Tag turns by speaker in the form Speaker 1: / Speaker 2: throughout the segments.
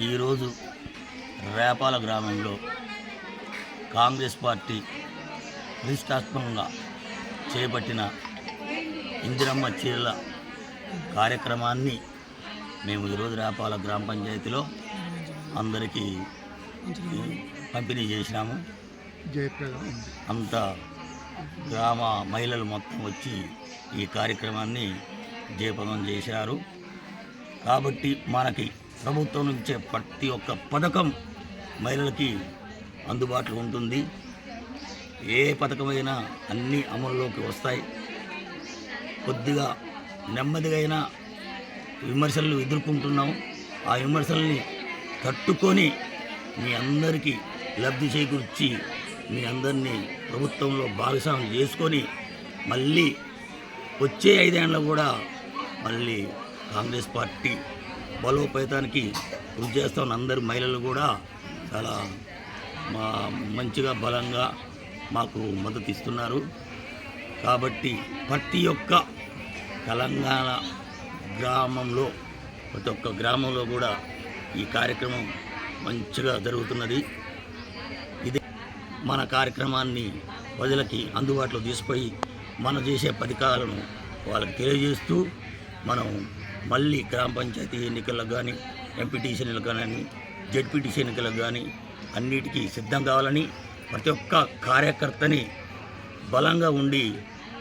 Speaker 1: ఈరోజు రేపాల గ్రామంలో కాంగ్రెస్ పార్టీ ప్రతిష్టాత్మకంగా చేపట్టిన ఇందిరమ్మ చీరల కార్యక్రమాన్ని మేము ఈరోజు రేపాల గ్రామ పంచాయతీలో అందరికీ పంపిణీ చేసినాము. అంత గ్రామ మహిళలు మొత్తం వచ్చి ఈ కార్యక్రమాన్ని జయప్రదం చేశారు. కాబట్టి మనకి ప్రభుత్వం నుంచే ప్రతి ఒక్క పథకం మహిళలకి అందుబాటులో ఉంటుంది. ఏ పథకమైనా అన్నీ అమల్లోకి వస్తాయి. కొద్దిగా నెమ్మదిగా విమర్శలు ఎదుర్కొంటున్నాం. ఆ విమర్శల్ని తట్టుకొని మీ అందరికీ లబ్ధి చేకూర్చి మీ అందరినీ ప్రభుత్వంలో భాగస్వామ్యం చేసుకొని మళ్ళీ వచ్చే ఐదేళ్ళలో కూడా మళ్ళీ కాంగ్రెస్ పార్టీ బలోపేతానికి కృషి చేస్తున్న అందరు మహిళలు కూడా చాలా మా మంచిగా బలంగా మాకు మద్దతు ఇస్తున్నారు. కాబట్టి ప్రతి ఒక్క తెలంగాణ గ్రామంలో ప్రతి ఒక్క గ్రామంలో కూడా ఈ కార్యక్రమం మంచిగా జరుగుతున్నది. ఇది మన కార్యక్రమాన్ని ప్రజలకి అందుబాటులో తీసిపోయి మనం చేసే పథకాలను వాళ్ళకి తెలియజేస్తూ మనం మళ్ళీ గ్రామ పంచాయతీ ఎన్నికలకు కానీ ఎంపీటీసీ ఎన్నికలకు కానీ జెడ్పీటీసీ ఎన్నికలకు కానీ అన్నిటికీ సిద్ధం కావాలని ప్రతి ఒక్క కార్యకర్తని బలంగా ఉండి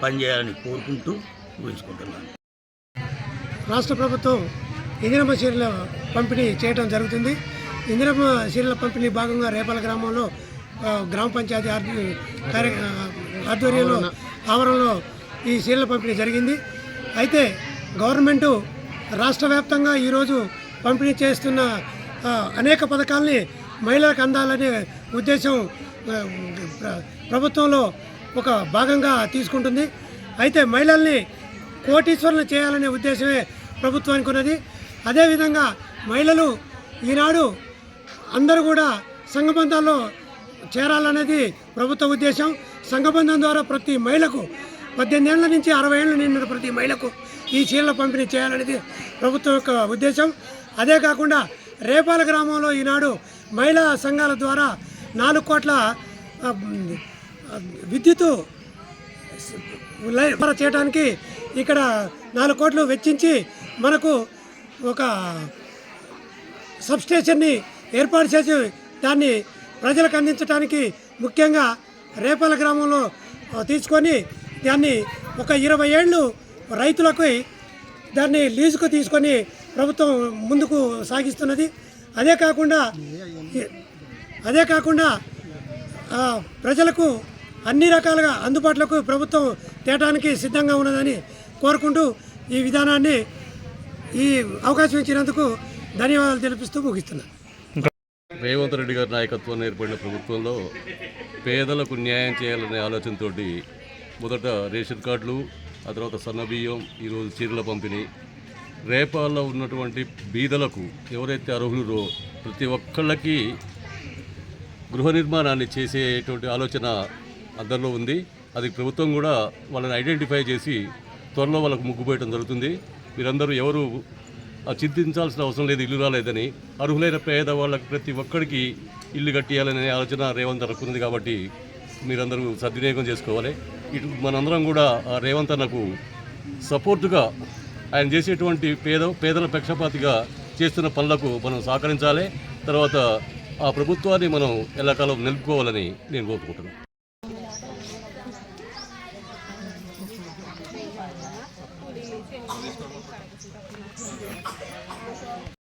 Speaker 1: పనిచేయాలని కోరుకుంటూ ఊహించుకుంటున్నాను.
Speaker 2: రాష్ట్ర ప్రభుత్వం ఇందిరమ్మ చీరల పంపిణీ చేయడం జరుగుతుంది. ఇందిరమ్మ చీరల పంపిణీ భాగంగా రేపల గ్రామంలో గ్రామ పంచాయతీ కార్య ఆధ్వర్యంలో ఆవరణలో ఈ చీరల పంపిణీ జరిగింది. అయితే గవర్నమెంటు రాష్ట్ర వ్యాప్తంగా ఈరోజు పంపిణీ చేస్తున్న అనేక పథకాల్ని మహిళలకు అందాలనే ఉద్దేశం ప్రభుత్వంలో ఒక భాగంగా తీసుకుంటుంది. అయితే మహిళల్ని కోటీశ్వరులు చేయాలనే ఉద్దేశమే ప్రభుత్వానికి ఉన్నది. అదేవిధంగా మహిళలు ఈనాడు అందరూ కూడా సంఘబంధాల్లో చేరాలనేది ప్రభుత్వ ఉద్దేశం. సంఘబంధం ద్వారా ప్రతి మహిళకు పద్దెనిమిది ఏళ్ళ నుంచి అరవై ఏళ్ళు నిండిన ప్రతి మహిళకు ఈ చీరల పంపిణీ చేయాలనేది ప్రభుత్వం యొక్క ఉద్దేశం. అదే కాకుండా రేపాల గ్రామంలో ఈనాడు మహిళా సంఘాల ద్వారా నాలుగు కోట్ల విద్యుత్ చేయడానికి ఇక్కడ నాలుగు కోట్లు వెచ్చించి మనకు ఒక సబ్స్టేషన్ని ఏర్పాటు చేసి దాన్ని ప్రజలకు అందించడానికి ముఖ్యంగా రేపాల గ్రామంలో తీసుకొని దాన్ని ఒక ఇరవై ఏళ్ళు రైతులకు దాన్ని లీజుకు తీసుకొని ప్రభుత్వం ముందుకు సాగిస్తున్నది. అదే కాకుండా అదే కాకుండా ప్రజలకు అన్ని రకాలుగా అందుబాటులోకి ప్రభుత్వం తేటానికి సిద్ధంగా ఉన్నదని కోరుకుంటూ ఈ విధానాన్ని ఈ అవకాశం ఇచ్చినందుకు ధన్యవాదాలు తెలిపిస్తూ ముగిస్తున్నాను
Speaker 3: రేవంత్ రెడ్డి గారి నాయకత్వంలో ఏర్పడిన ప్రభుత్వంలో పేదలకు న్యాయం చేయాలనే ఆలోచనతోటి మొదట రేషన్ కార్డులు ఆ తర్వాత సన్నబియ్యం ఈరోజు చీరల పంపిణీ. రేపాల్లో ఉన్నటువంటి బీదలకు ఎవరైతే అర్హులరో ప్రతి ఒక్కళ్ళకి గృహ నిర్మాణాన్ని చేసేటువంటి ఆలోచన అందరిలో ఉంది. అది ప్రభుత్వం కూడా వాళ్ళని ఐడెంటిఫై చేసి త్వరలో వాళ్ళకు ముగ్గుపోయడం జరుగుతుంది. మీరందరూ ఎవరు ఆ చింతించాల్సిన అవసరం లేదు ఇల్లు రాలేదని. అర్హులైన పేదవాళ్ళకి ప్రతి ఒక్కడికి ఇల్లు కట్టియాలనే ఆలోచన రేవంత్ అనుకున్నది కాబట్టి మీరందరూ సద్వినియోగం చేసుకోవాలి. ఇటు మనందరం కూడా ఆ రేవంత్ అన్నకు సపోర్టుగా ఆయన చేసేటువంటి పేద పేదల పక్షపాతిగా చేస్తున్న పనులకు మనం సహకరించాలి. తర్వాత ఆ ప్రభుత్వాన్ని మనం ఎల్లకాలం నిలుపుకోవాలని నేను కోరుకుంటున్నాను.